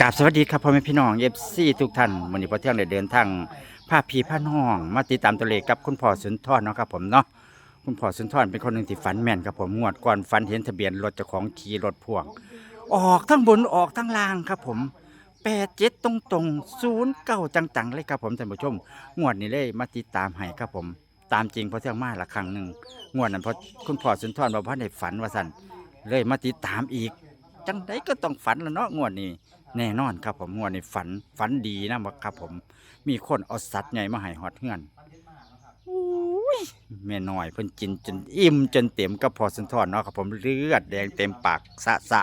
กราบสวัสดีครับพ่อแม่พี่น้องเอฟซีทุกท่านวันนี้พอเที่ยงได้เดินทางพาพี่พาน้อง มาติดตามตัวเลขกับคุณพ่อสุนทรเนาะครับผมเนาะคุณพ่อสุนทรเป็นคนหนึ่งที่ฝันแม่นครับผมงวดก่อนฝันเห็นทะเบียนรถเจ้าของขี่รถพ่วง ออกทั้งบนออกทั้งล่างครับผมแปดเจ็ดตรงตรงศูนย์เก้าจังๆเลยครับผมท่านผู้ชมงวดนี้เลยมาติดตามให้ครับผม ตามจริงพอเที่ยงมาละครั้งหนึ่งงวดนั้นพอคุณพ่อสุนทรบอกว่าในฝันว่าสันเลยมาติดตามอีกจังไดก็ต้องฝันแล้วเนาะงวดนี้ แน่นอนครับผมงวดนี้ฝันฝันดีนะครับผม มีคนเอาสัตว์ใหญ่มาให้หอดเฮือนอุ้ยแม่น้อยเพิ่นกินจนอิ่มจนเต็มก็พอสันทอนเนาะครับผมเลือดแดงเต็มปากสะสะ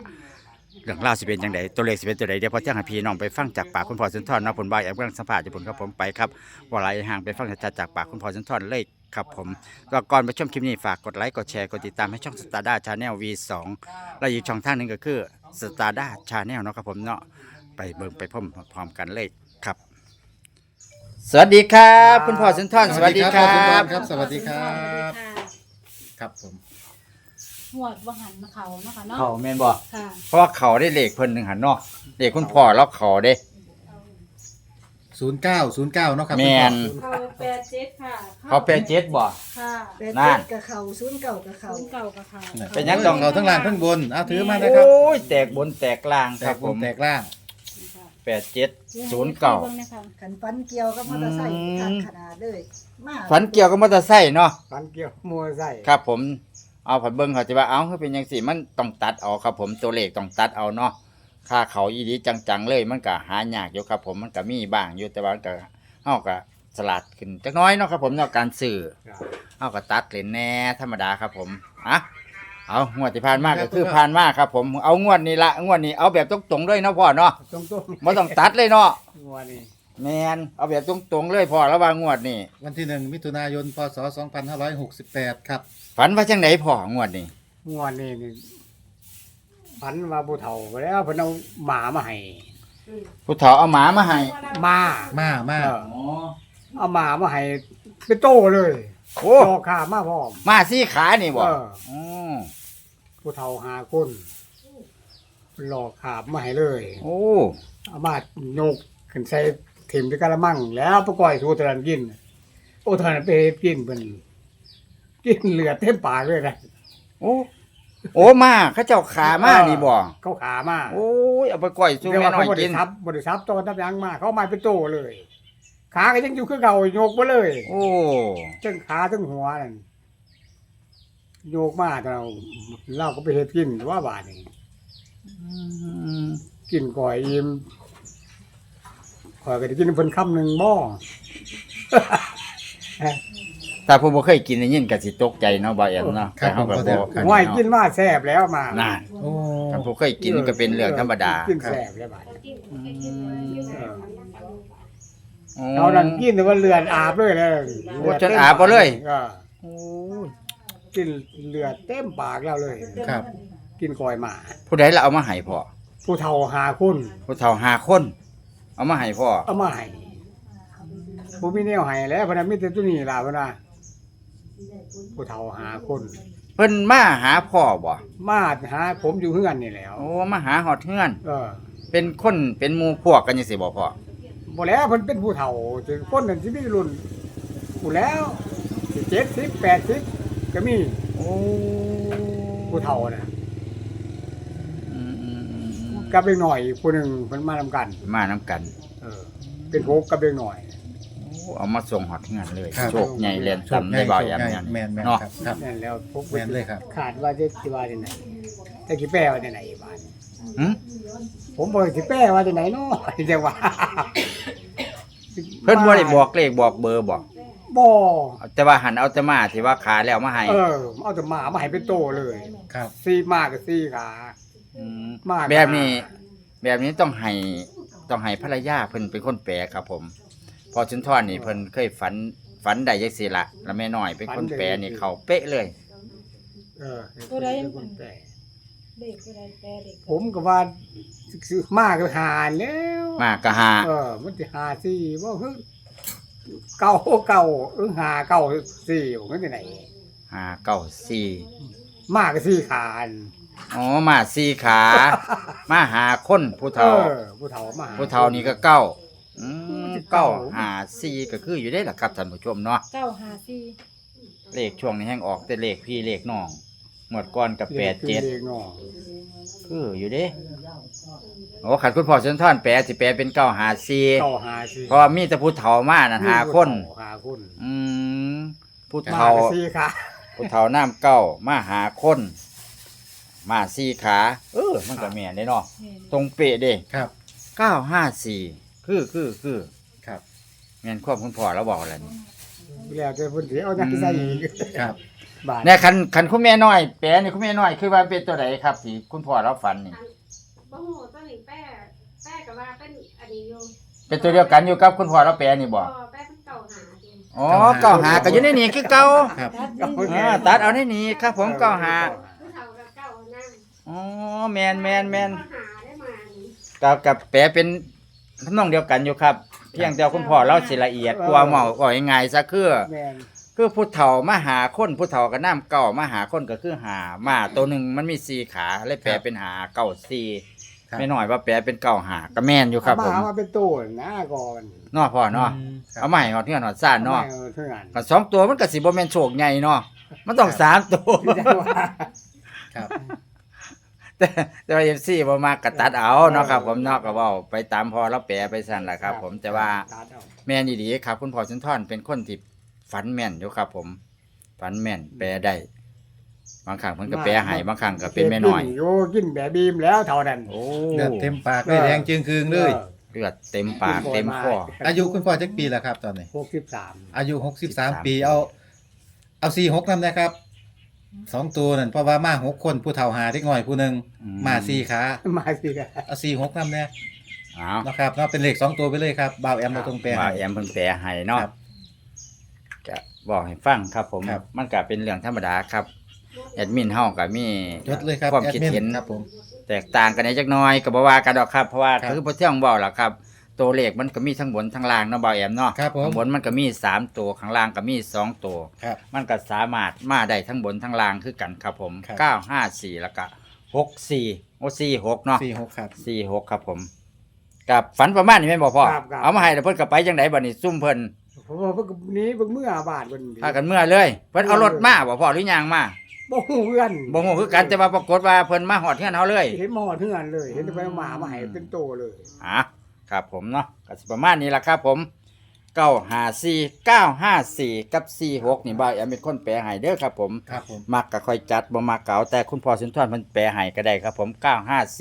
เรื่องราวสิเป็นจังไดตัวเลขสิเป็นตัวใดเดี๋ยวพอเที่ยงให้พี่น้องไปฟังจากปากคุณพ่อสันทอนเนาะผลบายแอมกำลังสัมภาษณ์อยู่ผลครับผมไปครับว่าไรห่างไปฟังชัดๆจากปากคุณพ่อสันทอนเลยครับผมก็ก่อนไปชมคลิปนี้ฝากกดไลค์กดแชร์กดติดตามให้ช่องสตาร์ด้าชาแนล V2 และอีกช่องทางหนึงก็คือ สตาร์ด้าชาแนลเนาะครับผมเนาะไปเบิ่งไปพร้อมพร้อมกันเลยครับ สวัสดีครับ คุณพ่อสุนทรสวัสดีครัพ่อสุนทบรครับสวัสดีครับ สวัสดีค่ะครับผม หวดว่าหันมาเขาเนาะคะเนาะ เขาแม่นบ่ค่ะเพราะว่าเขาได้เลขเพิ่นหนึ่งหันเนาะเลขคุณพ่อแล้วเขาเด้ศูนย์เก้าศูนย์เก้าเนาะครับแม่นคุณพ่อเขา แปดเจ็ดค่ะเขาแปดเจ็ดบ่ ค่ะแปดนั่เจ็นดกับเขาศูนย์เก่ากับเขาเขาเก่ากับเขาน่ะเป็นยังต้องเขาทั้งล่างทั้งบนเอาถือมาโอเลยครับ้ยแตกบนแตกล่างแตครักบบผนมแตกล่างแปดเจ็ดศูนย์เก่าบิ่งนะคะขันฟันเกี่ยวกับมอเตอร์ไซค์อืมขาดขนาดเลยมากฝันเกี่ยวกับมอเตอร์ไซค์เนาะ ฟันเกี่ยวมัวใส่ครับผม เอาผัดเบิ่งเขาจะว่าเอ้าคือเป็นยังสิมันต้องตัดเอาครับผมตัวเลขต้องตัดเอาเนาะ ค่าเขาอีดีจังๆเลยมันก็หายากอยู่ครับผมมันก็มีบ้างอยู่แต่ว่ามันก็เฮาก็ สลัดขึ้นจักหน้อยเนาะครับผมเนาะการสื่อเอาก็ตัดเลนแหน่ธรรมดาครับผมอะเอางวดที่ผ่านมาก็คือผ่านมาครับ ผมเอางวดนี้ละงวดนี้เอาแบบตรงๆเลยเนาะพ่อเนาะตรงต้นไม่ต้องตัดเลยเนาะงัวนี่แมนเอาแบบตรงๆเลยพ่อระหว่างงวดนี้วันที่หนึ่งมิถุนายนพศสองพันห้าร้อยหกสิบแปดครับฝันว่าจังไหนพ่องวดนี้งัวนี่นี่ฝันว่าผู้เฒ่าไปแล้วเพิ่นเอาหมามาให้ผู้เฒ่าเอาหมามาให้หมามามาเออ เอาหมามาให้เป็นโตเลยโอ้ดอกขามาพร้อม มาสี่ขานี่บ่เอออ๋อผู้เฒ่าหาคนหลอกขาบมาให้เลยโอ้เอามาโยกขึ้นใส่ถิ่มที่กะละมัง แล้วประกอยสู่ตะนันกิน โอ้ตะนันไปเฮ็ดกินเพิ่นกินเหลือดเต็มปากเลยนะโอ้โอ้มาเขาเจ้าขามานี่บ่เขาขามาโอ้ยเอาไปก่อยสู้เรียกแม่ว่าน้อเขายบกิริน ษัทบริษัทตอนนับยังมาเขาเอามาเป็นโตเลย ขาก็ยังอยู่คือเก่าโยกมาเลยโอ้ทั้งขาทั้งหัวนั่นโยกมาแต่เราเราก็ไปเฮ็ดกินว่าบาดนี่อืมกินก่อยอิ่มข่อยก็ได้กินเพิ่นคำหนึ่งบ่ถ้าผมบ่เคยกินได้ยินก็สิตกใจเนาะบ่แอมเนาะแต่เฮาก็บ่ห้วยกินมาแซ่บแล้วมานั่นโอ้ถ้าผมเคยกินก็เป็นเรื่องธรรมดากินแซ่บแล้วบาดนี้อืม เออเอานั่นกินแต่ว่าเลือดอาบเลยเลยโอ้จนอาบบ่เลยออโอ้ยกินเลือดเต็มปากแล้วเลย ครับ กินก่อยหมา ผู้ใดละเอามาให้พ่อผู้เฒ่าหาคนผู้เฒ่าหาคน เอามาให้พ่อเอามาให้ผู้มีแนวให้แล้วเพนนะมีแต่ตัวนี้ล่ะเพนนะผู้เฒ่าหาคน เพิ่นมาหาพ่อบ่มาหาผมอยู่เฮือนนี่แหล้ว โอ้มาหาฮอดเฮือน เออ เป็นคนเป็นหมู่พวกกันจังซี่บ่พ่อ บ่แล้วเพิ่นเป็นผู้เฒ่าจนคนนั้นสิมีรุ่นผู้แล้วสิ70 80ก็มีโอ้ผู้เฒ่าน่ะอืมอืมอืมอืมกับเด็กหน่อยอีกผู้หนึงเพิ่นมานํกัน มานํกันเออ เป็นโหกกับเด็กหน่อย โอ้เอามาส่งฮอดเฮือนเลยครับ โชคใหญ่แล่นโชคต่ำใหได้ญ่บ่โชคแอมใหญ่เนี่ยแมนแมนเนาะครับครับ นั่นแล้วพวกแม่นเลยครับ ขาดว่าจะสิว่าที่ไหนแต่สิแปลว่าที่ไหนบาดหึ ผมบอกสิแปลว่าที่ไหนเนาะจังว่าเพิ่นบ่ได้บอกเลขบอกเบอร์บ่บ่แต่ว่าหันเอาแต่มาที่ว่าขาแล้วมาให้เออเอาแต่หมามาให้เป็นโตเลยครับซี่มากกับซี่ขามมากแบบนี้ แบบนี้ต้องให้ต้องให้ภรรยาเพิ่นเป็นคนแปลครับผม พอชุนทอนนี่เพิ่นเคยฝันฝันได้จังซี่ละแล้วแม่น้อยเป็นคนแปลนี่เขาเป๊ะเลย เออตัวใดเป็นคนแปล เด็กตัวใดแปลเด็กผมก็ว่าซื้อมากก็หาแล้วมากก็หาเออ มันสิหาซี่บ่ฮึเก่าเก่าเออหาเก่าซี่ผมก็ที่ไหนหาเก้าสี่มากก็ซี่ขานอ๋อมาสี่ขา มาหาคนผู้เฒ่าเออผู้เฒ่ามาหผู้เฒ่านี่ก็เก้าอืมเก้าหาสี่ก็คืออยู่ได้ล่ะครับท่านผู้ชมเนาะเก้าหาสี่เลขช่วงนี้แห้งออกแต่เลขพี่เลขน้อง หมดก่อนกับแปดเจ็ดเด็กน้องคืออยู่เด้โอ้ขันคุณพ่อเซนทอนแปลสิแปลเป็นเก้าหาสี่เก้าหาสิเพราะว่ามีแต่ผู้เฒ่ามานั่นหาคน หาคนอืมผู้มาเฒ่าก็สี่ค่ะผู้เฒ่าน้ำเก้ามาหาคน มาสี่ขา เออ มันก็แม่นเด้เนาะเห็นตรงเป๊ะเด้ครับ เก้าห้าสี่คือคือคือครับ แม่นควบคุณพ่อแล้วบอกอะไรนี่แล้วแต่เพิ่นสิเอาจักใส่อีกครับ บาทเนี่ยคันคันคุณแม่น้อยแปลนี่คุณแม่น้อยคือว่าเป็นตัวไหนครับที่คุณพ่อเราฝันนี่บ่ฮู้ตัวนี้แป้แป้ก็ว่าเป็นอันนี้อยู่เป็นตัวเดียวกันอยู่กับคุณพ่อเราแปลนี่บ่แป้เป็นเก่าหาจริงอ๋อเก้าหาก็อยู่ในนี่คือเก้าครับตัดดีอ่าตัดเอาในนี่ครับ ผมเก้าหาผู้เฒ่ากับเก่านั่งอ๋อแมนแมนแมนก็หาได้มานี่กับกับแปลเป็นทำนองเดียวกันอยู่ครับ เพียงแต่ว่าคุณพ่อเราสิละเอียดกว่าเมาก็ง่ายๆซะคือแม่น คือผู้เฒ่ามาหาคนผู้เฒ่าก็น้ำเก่ามาหาคนก็คือหามาตัวหนึ่งมันมีสี่ขาเลยแปลเป็นหาเก่าสี่ครับ ไม่น้อยว่าแปลเป็นเก่าหาก็แม่นอยู่ครับผมเอามาเป็นตู้นะก่อนเนาะพ่อเนาะอืมครับ เอาใหม่หอดเงื่อนหอดซ่านเนาะอเท่านั้นก็สองตัวมันก็สิบ่แม่นโชคใหญ่เนาะมันต้องสามตัว ที่จะว่า ครับ แต่แต่ว่า FC บ่มากก็ตัดเอาเนาะครับ ผมเนาะก็เว้าไปตามพอเราแปลไปสั่นล่ะครับ ผมแต่ว่า ตัดเอาแม่นดีๆครับ คุณพ่อสุนทรเป็นคนที่ ฝันแม่นอยู่ครับ ผมฝันแม่นแปลได้บางครั้งเพิ่นก็แปลให้บางครั้งก็เป็นแม่น้อยกิอยู่กินแบบบีมแล้วเท่านั้น โอ้เลือดเต็มปากเลยแดงจึงคืงเลยเลือดเต็มปากเต็มคอ อายุคุณพ่อจักปีแล้วครับตอนนี้ หกสิบสามอายุหกสิบสาม63ปีเอา เอาสี่หกนำนะครับสองตัวนั่นเพราะว่ามาหกคนผู้เฒ่าหาเด็กน้อยผู้หนึ่งอืมาสี่ขามาสิครับ เอาสี่หกนำเนี่ยเอานะครับเนาะเป็นเลขสองตัวไปเลยครับบ่าวแอมเราตรงแปลว่าให้แอมเพิ่นแปลให้เนาะครับจะ บอกให้ฟังครับผมครับ มันก็เป็นเรื่องธรรมดาครับแอดมินเฮาก็มียศเลยครับความแอดคิดมิเห็นครับผม แตกต่างกันในจักหน้อยก็บ่ว่ากันดอกครับเพราะว่าครับคือบ่เที่ยงเว้าล่ะครับ ตัวเลขมันก็มีทั้งบนทั้งล่างเนาะบ่าวแอมเนาะครับผม ข้างบนมันก็มีสามตัวข้างล่างก็มีสองตัว ครับ มันก็สามารถมาได้ทั้งบนทั้งล่างคือกันครับผมครับ เก้าห้าสี่แล้วก็หกสี่โอ้สี่หกเนาะสี่หกครับ สี่หกครับผมกับฝันประมาณนี้แม่นบ่พ่อครับครับ เอามาให้แล้วเพิ่นก็ไปจังไดบัดนี้ซุ่มเพิ่น เพราะว่าเพิ่นก็หนี้เพิ่งเมื่อบาทเพิ่นพากันเมื่อเลยเพิ่นเอารถมาบ่พ่อหรือยังมาบ่ฮู้เพื่อนบ่ฮู้คือกันแต่ว่าปรากฏว่าเพิ่นมาฮอดเฮือนเฮาเลย เห็นหมอเทื่อนเลย เห็นแต่ไปเอาหมามาให้เป็นโตเลยอะครับผมเนาะก็สิประมาณนี้ล่ะครับผม954 954กับ46นี่บ่าวแอมเป็นคนแปลให้เด้อครับผม ครับผม มักก็ค่อยจัดบ่มักเก่าแต่คุณพ่อสุนทรเพิ่นแปลให้ก็ได้ครับผม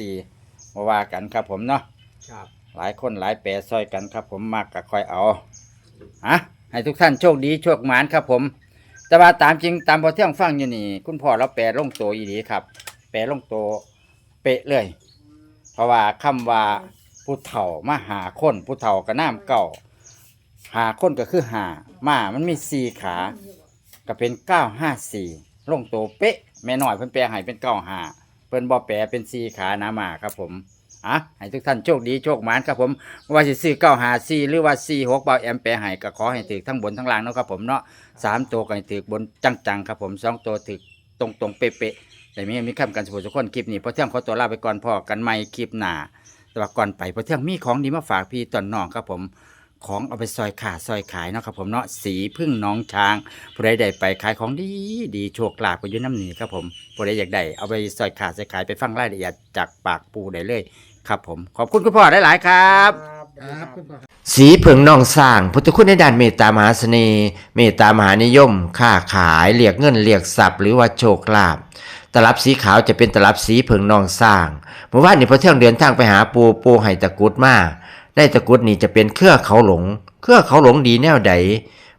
954บ่ว่ากันครับผมเนาะครับ หลายคนหลายแปรซอยกันครับผมมากก็ค่อยเอา ฮะให้ทุกท่านโชคดีโชคหมานครับผม แต่ว่าตามจริงตามพอเที่ยงฟังอยู่นี่ คุณพ่อเราแปลลงโตอีดีครับ แปลลงโตเป๊ะเลย เพราะว่าคำว่าผู้เฒ่ามาหาคนผู้เฒ่าก็น้ำเก่า หาคนก็คือหามามันมีสี่ขา ก็เป็นเก้าห้าสี่ลงโตเป๊ะแม่น้อยเพิ่นแปลให้เป็นเก้าหาเพิ่นบ่แปลเป็นสี่ขานะมาครับผม อะให้ทุกท่านโชคดีโชคหมานครับผมว่าสิซื้อเก้าหาซีหรือว่าซีหกเบาแอมแปรให้ก็ขอให้ถือทั้งบนทั้งล่างเนาะครับผมเนาะสามตัวก็ให้ถือบนจังๆครับผมสองตัวถือตรงๆเป๊ะๆแต่มีมีคำกันสมบูรณ์ทุคนคลิปนี้พอเที่ยงขอตัวลาไปก่อนพอกันใหม่คลิปหน้าแต่ว่าก่อนไปพอเที่ยงมีของดีมาฝากพี่ตอนน้องครับผมของเอาไปซอยขาซอยขายเนาะครับผมเนาะสีพึ่งน้องช้างผู้ใดได้ไปขายของดีดีโชคลาภก็อยืนน้ำหนีครับผมผู้ใดอยากได้เอาไปซอยขาซอยขายไปฟังรายละเอียดจากปากปูได้เลย ครับผม ขอบคุณคุณพ่อหลายๆครับ ครับคุณพ่อ สีเผิงนองสร้างพุทธคุณในด้านเมตตามหาเสน่ห์เมตตามหานิยม ค้าขายเรียกเงินเรียกทรัพย์หรือว่าโชคลาภตลับสีขาวจะเป็นตลับสีเผิงนองสร้างเมื่อวานนี้พอเที่ยงเดินทางไปหาปูปูให้ตะกรุดมาได้ตะกรุดนี่จะเป็นเครือเขาหลง เครือเขาหลงดีแนวใด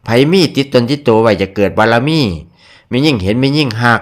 ไผมีติดตนติดตัวไว้จะเกิดบารมีมียิ่งเห็นมียิ่งหัก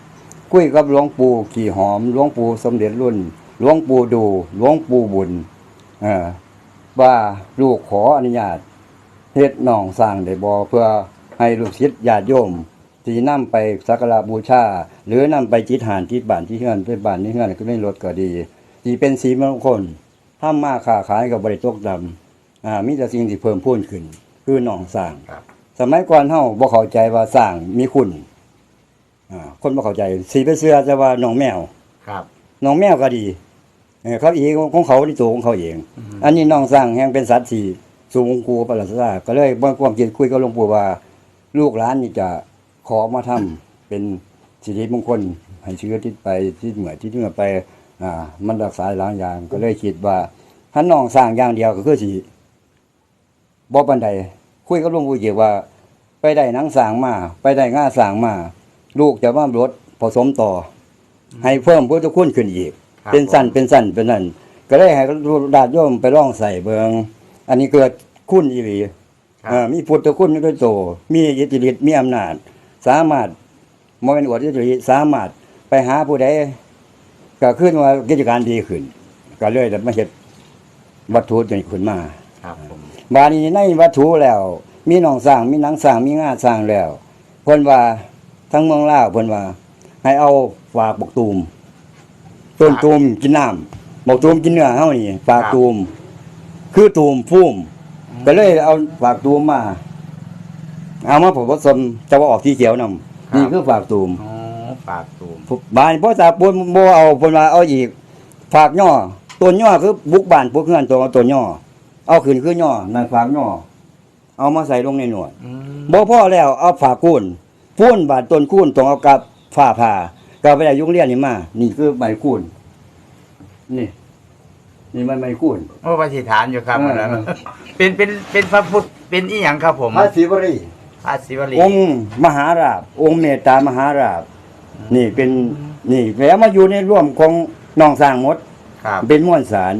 คุยกับหลวงปู่ขี่หอมหลวงปู่สมเด็จรุ่นหลวงปู่ดูหลวงปู่บุญเอ่อว่าลูกขออนุญาตเฮ็ดหนองสร้างได้บ่เพื่อให้ลูกศิษย์ญาติโยมที่นำไปสักการะบูชา หรือนำไปจิตหานที่บ้านที่เฮือนไปบ้านที่เฮือนก็ได้รถก็ดีที่เป็นสีมงคลทำมาค้าขายกับบริตกดำอ่ามีแต่สิ่งที่เพิ่มพูนขึ้น คือหนองสร้างครับสมัยก่อนเฮาบ่เข้าใจว่าสร้างมีคุณ อ่าคนบ่เข้าใจสีไปเสื้อจะว่าหนองแมวครับน้องแมวก็ดีเออเขาเองของเขาที่ตัวของเขาเอง อันนี้น้องสร้างแห่งเป็นสัตว์ที่สูงกูปรัสราก็เลยเมื่อความคิดคุยกับหลวงปู่ว่า ลูกหลานนี่จะขอมาทำเป็นสิริมงคลให้เชื้อที่ไปที่เหนือที่เหนือไปอ่ามันรักษาหลายอย่างก็เลยคิดว่าถ้าน้องสร้างอย่างเดียวก็คือสิบ่ปันใดคุยกับหลวงปู่เกี่ยวว่า ไปได้หนังสร้างมา ไปได้ง่าสร้างมา ลูกจะว่ารถผสมต่ออให้เพิ่มพุทธคุณขึ้นอีก ครับเป็นสั้นผมเป็นสั้นเป็นนั่นก็เลยให้ดาดโยมไปร่องใส่เบิงอันนี้เกิดคุณอีหลีครับ เอ่อมีพุทธคุณด้วยโตมีอิทธิฤทธิ์มีอำนาจ สามารถมเป็นอวดอิทธิฤทธิ์สามารถไปหาผู้ใดก็ขึ้นว่ากิจการดีขึ้น ก็เลยได้มาเฮ็ดวัตถุตัวนี้ขึ้นมา ครับผม บาดนี้ในวัตถุแล้ว มีหนองสร้างมีหนังสร้างมีงาสร้างแล้วเพิ่นว่า ทั้งเมืองลาวเพิ่นว่า ให้เอาฝากบกตูมต้นตูมกินน้ำบกตูมกินเนื้อเฮานี่ฝากตูม คือตูมพุ่มก็เลยเอาฝากตูมมา เอามาผมผสมจะว่าออกที่เขียวนำนี่คือฝากตูมอ๋อปากตูมบานพ่อตาปนบ่เอาเพิ่นว่าเอาอีกฝากย่อต้นย่อคือบุกบ้านพวกเฮือนตัวต้นย่อเอาขึ้นคือย่อนั่นฝากย่อเอามาใส่ลงในหนวดอืมบ่พอแล้วเอาฝากคูน พูนบาดต้นคูนต้องเอากับฝ้าผ่าก็เอาไปได้ยุงเรียนนี่มา นี่คือใบคูนนี่ นี่มันใบคูนโอ้ปฏิฐานอยู่ครับเอออันนั้นเป็นเป็นเป็นพระพุทธเป็นอีหยังครับผมพระศิวรีพระศิวลีองค์มหาราบ องค์เมตตามหาราบ นี่เป็นนี่แล้วมาอยู่ในร่วมของน้องสร้างหมดครับ เป็นม้วนสาร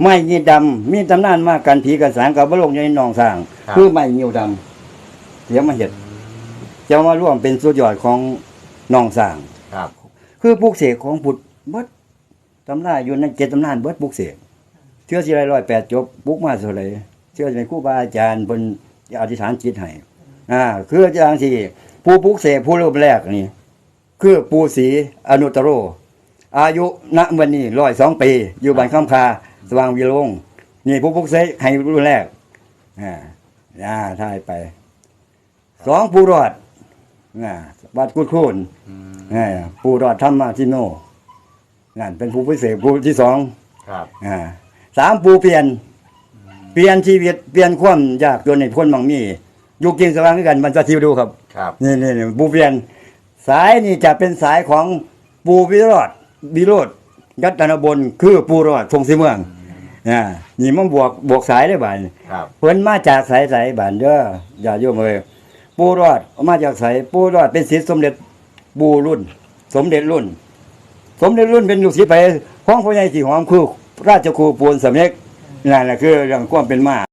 ไม้ยีดำมีตำนานมากกันผีกันสางกับบลงในหนองสร้าง ครับ คือไม้เหี่ยวดำเสียมาเห็ด จะมาร่วมเป็นสุดยอดของหนองสร้าง ครับ คือปลูกเสกของพุทธเบิดตำราอยู่ในเจ็ดตำนานเบิดปลูกเสกเชื่อสิไรร้อยแปดจบปลูกมาเท่าไหรเชื่อสิเป็นครูบาอาจารย์เพิ่นอธิษฐานจิตให้อ่าคืออาจารย์ที่ผู้ปลูกเสกผู้รูปแรกนี่คือปู่ศรีอนุตตโร อายุณวันนี้ร้อยสองปี อยู่บ้านข้ามคา สว่างวิโรงนี่ผู้พุกเสกให้รุ่นแรกอ่าอ่าท่ายไปสองผู้รอด อ่าวัดกุดคูนอ่าผู้รอดธรรมาทิโนนั่นเป็นผู้พิเศษผู้ที่สองครับอ่าสามผู้เปลี่ยน เปลี่ยนชีวิตเปลี่ยนความยากจนในพ้นบางมีอยู่กินสว่างด้วยกันมันจะทิวดูครับครับนี่นี่นี่ปูเปลี่ยน สายนี่จะเป็นสายของปูวิโรธวิโรธยัตนบนคือปูรอดทรงสีเมืองอ่านี่มันบวกบวกสายได้บ่ายครับเพิ่นมาจากสายสายบ้านเด้ออย่าโยมเลย ปูรอดมาจากสายปูรอดเป็นศิษย์สมเด็จปูรุ่น สมเด็จรุ่น สมเด็จรุ่นเป็นลูกศิษย์ไปของพ่อใหญ่ที่หอมคือราชครูปูนสำเร็จนั่นแหละคือเรื่องความเป็นมา